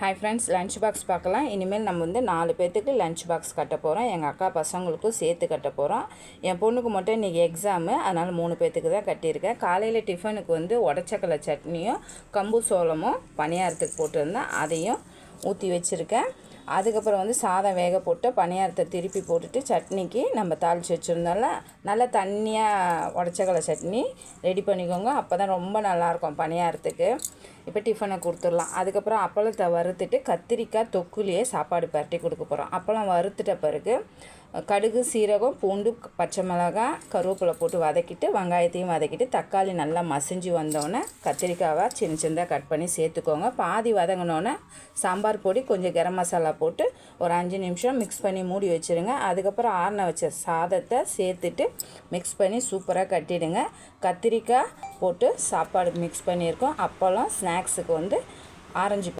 Hi friends lunch box பார்க்கலாம். இனிமேல் நம்ம வந்து நாலு பேர்த்துக்கு லஞ்ச் பாக்ஸ் கட்ட போகிறோம் எங்கள் அக்கா பசங்களுக்கும் சேர்த்து கட்ட போகிறோம் என் பொண்ணுக்கு மட்டும் இன்றைக்கி எக்ஸாமு அதனால் மூணு பேர்த்துக்கு தான் கட்டியிருக்கேன். காலையில் டிஃபனுக்கு வந்து உடச்சக்கலை சட்னியும் கம்பு சோளமும் பணியாரத்துக்கு போட்டிருந்தேன். அதையும் ஊற்றி வச்சுருக்கேன். அதுக்கப்புறம் வந்து சாதம் வேக போட்டு பணியாரத்தை திருப்பி போட்டுட்டு சட்னிக்கு நம்ம தாளித்து வச்சுருந்தோம்ல நல்லா தண்ணியாக உடச்சக்கலை சட்னி ரெடி பண்ணிக்கோங்க. அப்போ தான் ரொம்ப நல்லாயிருக்கும் பணியாரத்துக்கு. இப்போ டிஃபனை கொடுத்துடலாம். அதுக்கப்புறம் அப்பளத்தை வறுத்துட்டு கத்திரிக்காய் தொக்குலேயே சாப்பாடு பரட்டி கொடுக்க போகிறோம் அப்பளம் வறுத்துட்ட பிறகு கடுகு சீரகம் பூண்டு பச்சை மிளகாய் கருவேப்பிலை போட்டு வதக்கிட்டு வெங்காயத்தையும் வதக்கிட்டு தக்காளி நல்லா மசிஞ்சு வந்தோடனே கத்திரிக்காவை சின்ன சின்னதாக கட் பண்ணி சேர்த்துக்கோங்க. பாதி வதங்கினோன்னே சாம்பார் பொடி கொஞ்சம் கரம் மசாலா போட்டு ஒரு அஞ்சு நிமிஷம் மிக்ஸ் பண்ணி மூடி வச்சுருங்க. அதுக்கப்புறம் ஆறின வச்ச சாதத்தை சேர்த்துட்டு மிக்ஸ் பண்ணி சூப்பராக கட்டிடுங்க. கத்திரிக்காய் போட்டு சாப்பாடு மிக்ஸ் பண்ணியிருக்கோம். அப்போல்லாம் ஸ்நாக்ஸுக்கு வந்து ஆரஞ்சு